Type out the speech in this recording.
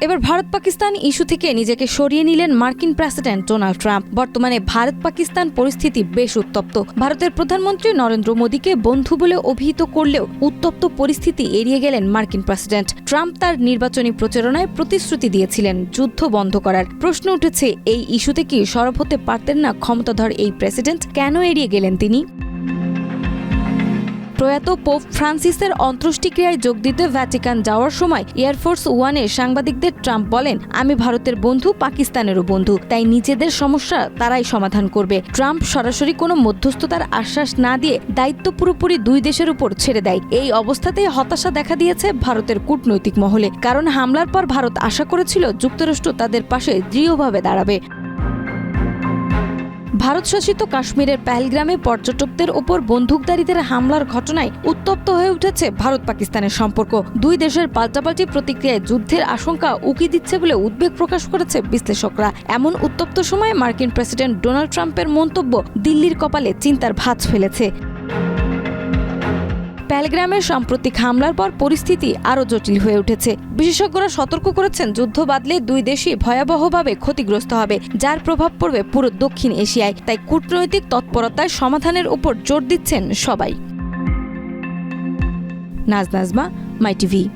এবার ভারত পাকিস্তান ইস্যু থেকে নিজেকে সরিয়ে নিলেন মার্কিন প্রেসিডেন্ট ডোনাল্ড ট্রাম্প। বর্তমানে ভারত পাকিস্তান পরিস্থিতি বেশ উত্তপ্ত। ভারতের প্রধানমন্ত্রী নরেন্দ্র মোদীকে বন্ধু বলে অভিহিত করলেও উত্তপ্ত পরিস্থিতি এড়িয়ে গেলেন মার্কিন প্রেসিডেন্ট। ট্রাম্প তার নির্বাচনী প্রচারণায় প্রতিশ্রুতি দিয়েছিলেন যুদ্ধ বন্ধ করার। প্রশ্ন উঠেছে, এই ইস্যুতে কি সরব হতে পারতেন না ক্ষমতাধর এই প্রেসিডেন্ট? কেন এড়িয়ে গেলেন তিনি? প্রয়াত পোপ ফ্রান্সিসের অন্ত্যেষ্টিক্রিয়ায় যোগ দিতে ভ্যাটিকান যাওয়ার সময় এয়ারফোর্স ওয়ানে সাংবাদিকদের ট্রাম্প বলেন, আমি ভারতের বন্ধু, পাকিস্তানেরও বন্ধু, তাই নিজেদের সমস্যা তারাই সমাধান করবে। ট্রাম্প সরাসরি কোনো মধ্যস্থতার আশ্বাস না দিয়ে দায়িত্ব পুরোপুরি দুই দেশের উপর ছেড়ে দেয়। এই অবস্থাতেই হতাশা দেখা দিয়েছে ভারতের কূটনৈতিক মহলে, কারণ হামলার পর ভারত আশা করেছিল যুক্তরাষ্ট্র তাদের পাশে দৃঢ়ভাবে দাঁড়াবে। ভারত শাসিত কাশ্মীরের পেহেলগ্রামে পর্যটকদের ওপর বন্দুকধারীদের হামলার ঘটনায় উত্তপ্ত হয়ে উঠেছে ভারত পাকিস্তানের সম্পর্ক। দুই দেশের পাল্টাপাল্টি প্রতিক্রিয়ায় যুদ্ধের আশঙ্কা উকি দিচ্ছে বলে উদ্বেগ প্রকাশ করেছে বিশ্লেষকরা। এমন উত্তপ্ত সময়ে মার্কিন প্রেসিডেন্ট ডোনাল্ড ট্রাম্পের মন্তব্য দিল্লির কপালে চিন্তার ভাঁজ ফেলেছে। প্যালগ্রামের সাম্প্রতিক হামলার পর পরিস্থিতি আরও জটিল হয়ে উঠেছে। বিশেষজ্ঞরা সতর্ক করেছেন, যুদ্ধ বাদলে দুই দেশই ভয়াবহভাবে ক্ষতিগ্রস্ত হবে, যার প্রভাব পড়বে পুরো দক্ষিণ এশিয়ায়। তাই কূটনৈতিক তৎপরতায় সমাধানের উপর জোর দিচ্ছেন সবাই। নাজনাজমা মাই টিভি।